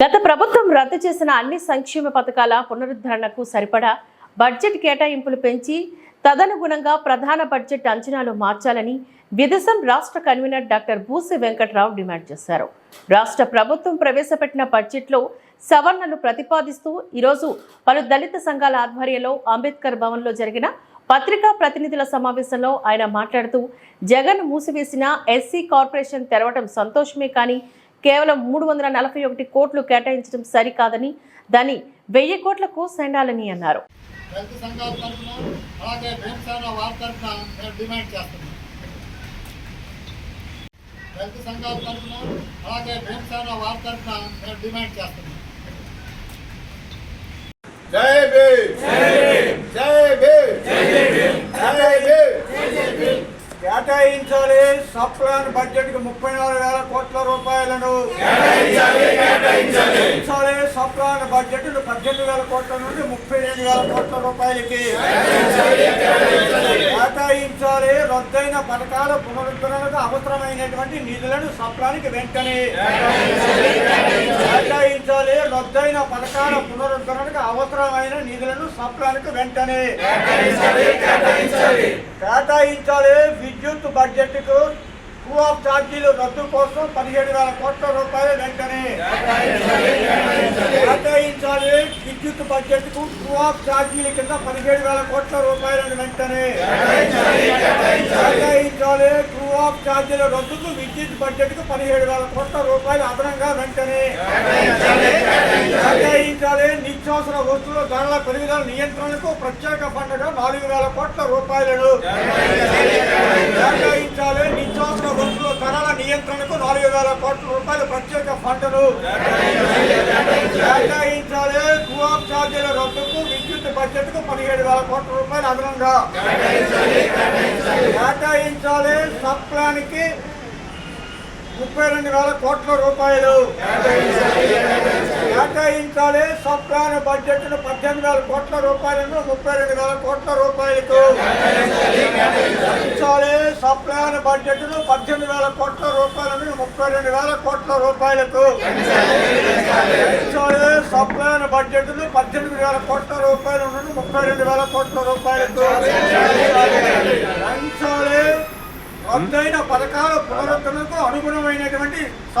గత ప్రభుత్వం రద్దు చేసిన అన్ని సంక్షేమ పథకాల పునరుద్ధరణకు సరిపడా బడ్జెట్ కేటాయింపులు పెంచి తదనుగుణంగా ప్రధాన బడ్జెట్ అంచనాలు మార్చాలని విదేశం రాష్ట్ర convener doctor Busi Venkatrao demand చేశారు. రాష్ట్ర ప్రభుత్వం ప్రవేశపెట్టిన బడ్జెట్లో సవరణలు ప్రతిపాదిస్తూ ఈరోజు పలు దళిత సంఘాల ఆధ్వర్యంలో అంబేద్కర్ భవన్లో జరిగిన పత్రికా ప్రతినిధుల సమావేశంలో ఆయన మాట్లాడుతూ జగన్ మూసివేసిన ఎస్సీ కార్పొరేషన్ తెరవడం సంతోషమే కానీ కేవలం మూడు వందల నలభై ఒకటి కోట్లు కేటాయించడం సరికాదని దాన్ని వెయ్యి కోట్లకు సెండాలని అన్నారు. సంఘాల తరఫున అలాగే భీమసేన వారి తరఫున మేము డిమాండ్ చేస్తున్నాం రైతు సంఘాల తరఫున అలాగే భీమసేన వారి తరఫున మేము డిమాండ్ చేస్తున్నాం జై భీమ్ జై భీమ్ జై భీమ్ కేటాయించాలి సప్లాన్ బడ్జెట్కు ముప్పై నాలుగు వేల కోట్ల రూపాయలను కేటాయించాలి సప్లాన్ బడ్జెట్ పద్దెనిమిది వేల కోట్ల నుండి ముప్పై రెండు వేల కోట్ల రూపాయలకి కేటాయించాలి. రద్దయిన పథకాల పునరుద్ధరణకు అవసరమైనటువంటి నిధులను సప్లానికి వెంటనే కేటాయించాలి. రద్దయిన పథకాల పునరుద్ధరణకు అవసరమైన నిధులను సప్లానికి వెంటనే కేటాయించాలి విద్యుత్ బడ్జెట్కు టూ ఆఫ్ ఛార్జీలు రద్దు కోసం పదిహేడు వేల కోట్ల రూపాయలు వెంటనే కేటాయించాలి. విద్యుత్ బడ్జెట్కు టూ ఆఫ్ ఛార్జీల కింద పదిహేడు వేల కోట్ల రూపాయలను వెంటనే కేటాయించాలి. టూ ఆఫ్ ఛార్జీల రద్దుకు విద్యుత్ బడ్జెట్కు పదిహేడు వేల కోట్ల రూపాయలు అదనంగా వెంటనే కేటాయించాలి. నిత్యావసర వస్తువుల ధరల పెరుగుదల నియంత్రణకు ప్రత్యేక ఫండ్గా నాలుగు వేల కోట్ల రూపాయలను వేల కోట్ల రూపాయల ప్రత్యేక ఫండ్ను కేటాయించాలి. టూ ఛార్జీల రద్దుకు విద్యుత్ బడ్జెట్కు పదిహేడు వేల కోట్ల రూపాయలు అదనంగా. కేటాయించాలి. సబ్ ప్లాన్కి ముప్పై రెండు వేల కోట్ల రూపాయలు. కేటాయించాలి. సబ్ ప్లాన్ బడ్జెట్ను పద్దెనిమిది వేల కోట్ల రూపాయలను ముప్పై రెండు వేల కోట్ల రూపాయలకు. సప్లాన్ సబ్ బడ్జెట్ను పద్దెనిమిది వేల కోట్ల రూపాయలను ముప్పై రెండు వేల కోట్ల రూపాయలకు. సప్లాన్ సబ్ బడ్జెట్ను పద్దెనిమిది వేల కోట్ల రూపాయల నుండి ముప్పై రెండు వేల కోట్ల రూపాయలకు. పెంచాలి రద్దయిన పథకాల పునరుద్ధరణకు అనుగుణమైనటువంటి